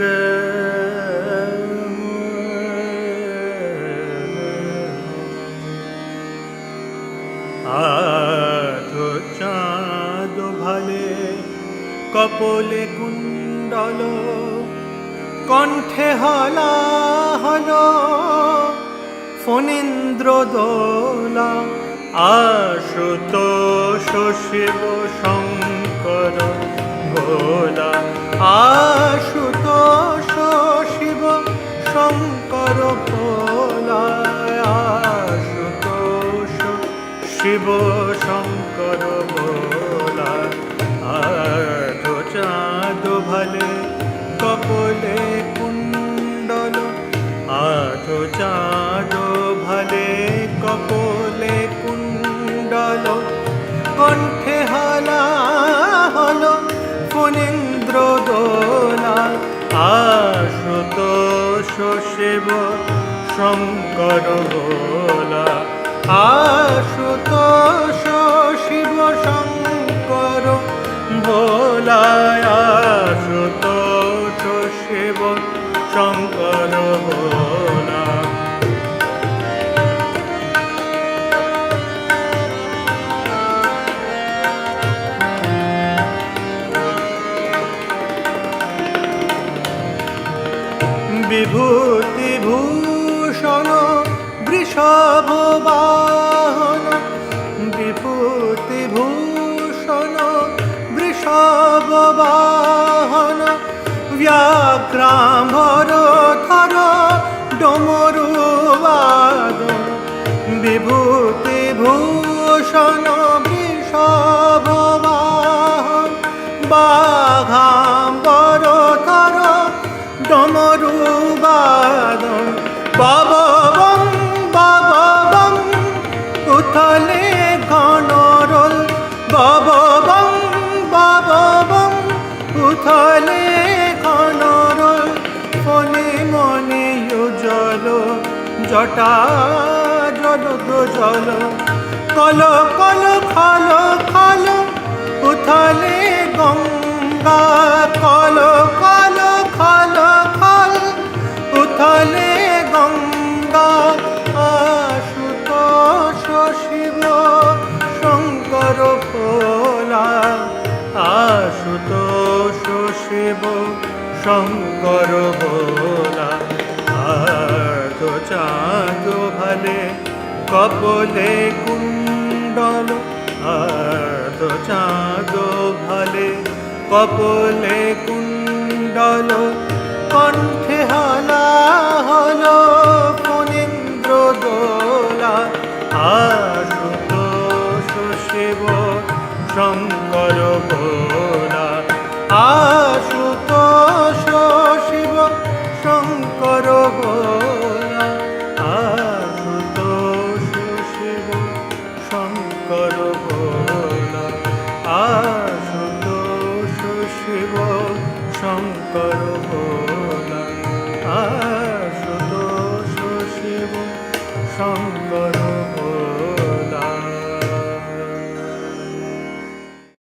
re কপলে কুণ্ডল, কণ্ঠে হলা হল ফণীন্দ্র দোলা আশুতোষ শিব শঙ্কর ভোলা আশুতোষ শিব শঙ্কর ভোলা আশুতোষ শিব শঙ্কর ভোলা। কপলে কুণ্ডল আধো চাঁদ ভালে কপলে কুণ্ডল। কণ্ঠে হালা হল ফণীন্দ্র দোলা। আশুতোষ শিব শঙ্কর ভোলা আশুতোষ শিব শঙ্কর বিভূতি ভূষণ বৃষভ বাহন। বিভূতি ভূষণ বৃষভ বাহন। ব্যাঘ্রাম্বর উথলে ঘনরল বাবম বাবম উথলে ফলে মনে জল জটা কল কল, খল খল, উথলে গঙ্গা। কল কল, খল শঙ্কর ভোলা। আধ চাঁদ ভালে, কপলে কুণ্ডল। আধ চাঁদ ভালে, কপলে কুণ্ডল। কণ্ঠে হলা হল ফণীন্দ্র দোলা। আশুতোষ শঙ্কর